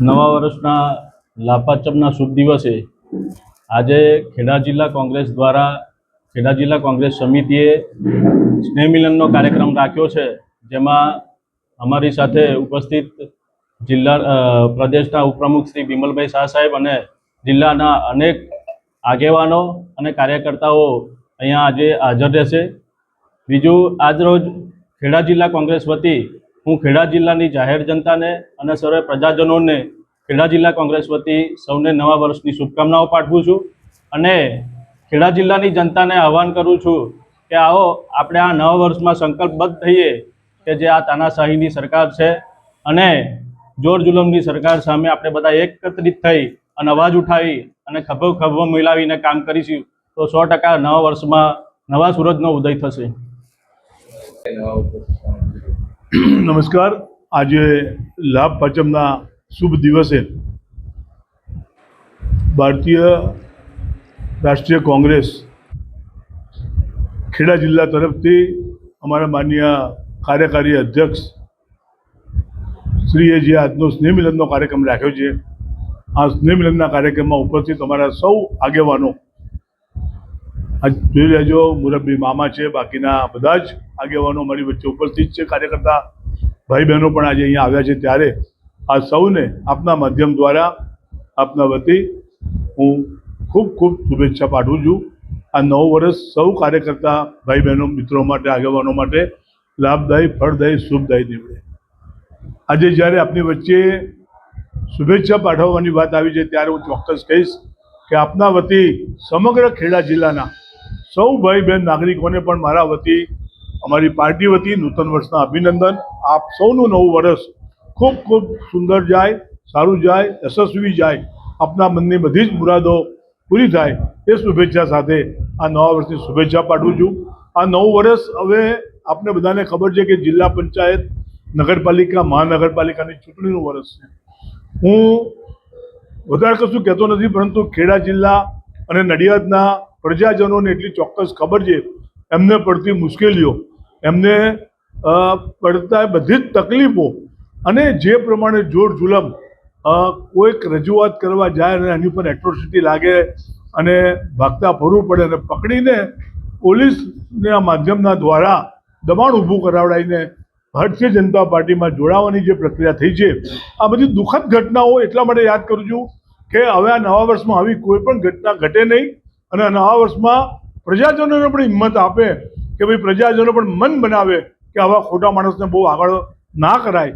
નવા વર્ષના લાપાચમના શુભ દિવસે આજે ખેડા જિલ્લા કોંગ્રેસ દ્વારા, ખેડા જિલ્લા કોંગ્રેસ સમિતિએ સ્નેહ મિલનનો કાર્યક્રમ રાખ્યો છે, જેમાં અમારી સાથે ઉપસ્થિત જિલ્લા પ્રદેશના ઉપપ્રમુખ શ્રી બિમલભાઈ શાહ સાહેબ અને જિલ્લાના અનેક આગેવાનો અને કાર્યકર્તાઓ અહીંયા આજે હાજર રહેશે. બીજું, આજરોજ ખેડા જિલ્લા કોંગ્રેસ વતી હું ખેડા જિલ્લાની જાહેર જનતાને અને સર્વે પ્રજાજનોને ખેડા જિલ્લા કોંગ્રેસ વતી સૌને નવા વર્ષની શુભકામનાઓ પાઠવું છું. અને ખેડા જિલ્લાની જનતાને આહવાન કરું છું કે આવો, આપણે આ નવા વર્ષમાં સંકલ્પબદ્ધ થઈએ કે જે આ તાનાશાહીની સરકાર છે અને જોર જુલમની સરકાર સામે આપણે બધા એકત્રિત થઈ અને અવાજ ઉઠાવી અને ખભો ખભો મિલાવીને કામ કરીશું, તો સો ટકા નવા વર્ષમાં નવા સૂરજનો ઉદય થશે. નમસ્કાર. આજે લાભ પાંચમના શુભ દિવસે ભારતીય રાષ્ટ્રીય કોંગ્રેસ ખેડા જિલ્લા તરફથી અમારા માન્ય કાર્યકારી અધ્યક્ષ શ્રીએ જે આજનો સ્નેહ મિલનનો કાર્યક્રમ રાખ્યો છે, આ સ્નેહ મિલનના કાર્યક્રમમાં ઉપસ્થિત અમારા સૌ આગેવાનો જોઈ લેજો, મુરબ્બી મામા છે, બાકીના બધા જ આગેવાનો મારી વચ્ચે ઉપસ્થિત છે, કાર્યકર્તા ભાઈ બહેનો પણ આજે અહીંયા આવ્યા છે ત્યારે. આ સૌને આપના માધ્યમ દ્વારા, આપના વતી હું ખૂબ ખૂબ શુભેચ્છા પાઠવું છું. આ નવ વર્ષ સૌ કાર્યકર્તા ભાઈ બહેનો મિત્રો માટે, આગેવાનો માટે લાભદાયી, ફળદાયી, શુભદાયી નીવડે. આજે જ્યારે આપની વચ્ચે શુભેચ્છા પાઠવવાની વાત આવી છે, ત્યારે હું ચોક્કસ કહીશ કે આપના વતી સમગ્ર ખેડા જિલ્લાના સૌ ભાઈ બહેન નાગરિકોને પણ મારા વતી, અમારી પાર્ટી વતી નૂતન વર્ષના અભિનંદન. આપ સૌનું નવું વર્ષ ખૂબ ખૂબ સુંદર જાય, સારું જાય, યશસ્વી જાય. આપના મનની બધી જ મુરાદો પૂરી થાય. એ શુભેચ્છા સાથે આ નવા વર્ષની શુભેચ્છા પાઠવું છું. આ નવું વર્ષ હવે આપને બધાને ખબર છે કે જિલ્લા પંચાયત નગરપાલિકા, મહાનગરપાલિકાની ચૂંટણીનું વર્ષ છે. હું વધારે કશું કહેતો નથી, પરંતુ ખેડા જિલ્લા અને નડિયાદના પ્રજાજનોને એટલી ચોક્કસ ખબર છે, એમને પડતી મુશ્કેલીઓ, એમને પડતા બધી જ તકલીફો અને જે પ્રમાણે જોર જુલમ કોઈક રજૂઆત કરવા જાય અને એની ઉપર એટ્રોસિટી લાગે અને ભાગતા ફરવું પડે અને પકડીને પોલીસના માધ્યમના દ્વારા દબાણ ઊભું કરાવડાવીને ભારતીય જનતા પાર્ટીમાં જોડાવાની જે પ્રક્રિયા થઈ છે, આ બધી દુઃખદ ઘટનાઓ એટલા માટે યાદ કરું છું કે હવે આ નવા વર્ષમાં આવી કોઈ પણ ઘટના ઘટે નહીં. અને આ વર્ષમાં પ્રજાજનોને પણ હિંમત આપે કે ભાઈ પ્રજાજનો પણ મન બનાવે કે આવા ખોટા માણસને બહુ આગળ ના કરાય.